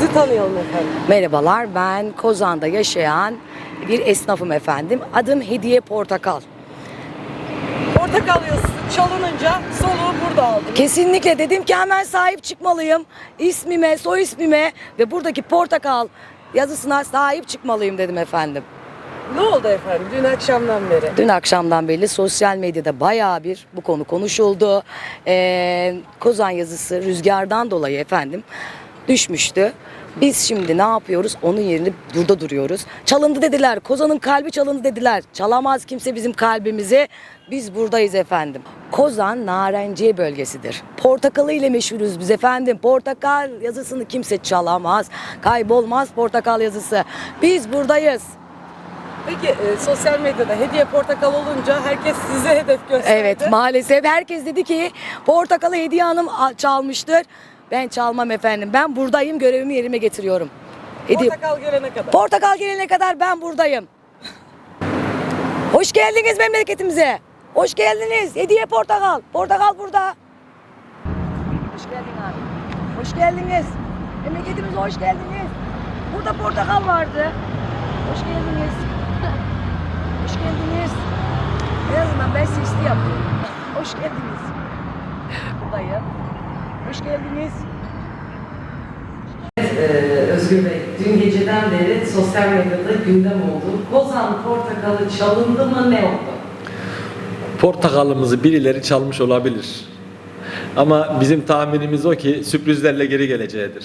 Sizi tanıyalım efendim. Merhabalar, ben Kozan'da yaşayan bir esnafım efendim. Adım Hediye Portakal. Portakal yazısı çalınınca soluğu burada aldım. Kesinlikle dedim ki hemen sahip çıkmalıyım. İsmime, soy ismime ve buradaki portakal yazısına sahip çıkmalıyım dedim efendim. Ne oldu efendim dün akşamdan beri? Dün akşamdan beri sosyal medyada bayağı bir bu konu konuşuldu. Ee, Kozan yazısı rüzgardan dolayı efendim düşmüştü. Biz şimdi ne yapıyoruz? Onun yerini burada duruyoruz. Çalındı dediler. Kozan'ın kalbi çalındı dediler. Çalamaz kimse bizim kalbimizi. Biz buradayız efendim. Kozan Narenciye bölgesidir. Portakalı ile meşhuruz biz efendim. Portakal yazısını kimse çalamaz. Kaybolmaz portakal yazısı. Biz buradayız. Peki e, sosyal medyada hediye portakal olunca herkes size hedef gösterdi. Evet maalesef herkes dedi ki portakalı Hediye Hanım çalmıştır. Ben çalmam efendim. Ben buradayım görevimi yerime getiriyorum. Hediye Portakal gelene kadar. Portakal gelene kadar ben buradayım. Hoş geldiniz memleketimize. Hoş geldiniz. Hediye portakal. Portakal burada. Hoş geldin abi. Hoş geldiniz. Memleketimize hoş geldiniz. Burada portakal vardı. Hoş geldiniz. Hoş geldiniz. En azından ben sesli yapıyorum. Hoş geldiniz. Buradayım. Hoş geldiniz. Ee, Özgür Bey, dün geceden beri sosyal medyada gündem oldu. Kozan portakalı çalındı mı ne oldu? Portakalımızı birileri çalmış olabilir. Ama bizim tahminimiz o ki sürprizlerle geri geleceğidir.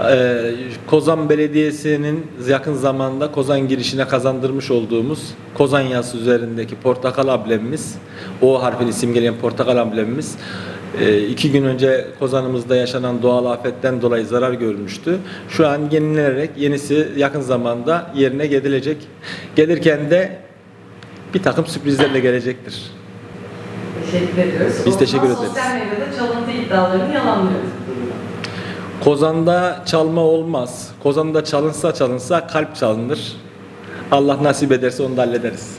Ee, Kozan Belediyesi'nin yakın zamanda Kozan girişine kazandırmış olduğumuz Kozan yazısı üzerindeki portakal amblemimiz, O harfini simgeleyen portakal amblemimiz e, iki gün önce Kozan'ımızda yaşanan doğal afetten dolayı zarar görmüştü. Şu an yenilenerek yenisi yakın zamanda yerine gelecek. Gelirken de bir takım sürprizlerle gelecektir. Teşekkür ediyoruz. Biz teşekkür ederiz. Sosyal medyada çalıntı iddialarını yalanlıyoruz. Kozan'da çalma olmaz. Kozan'da çalınsa çalınsa kalp çalınır. Allah nasip ederse onu da hallederiz.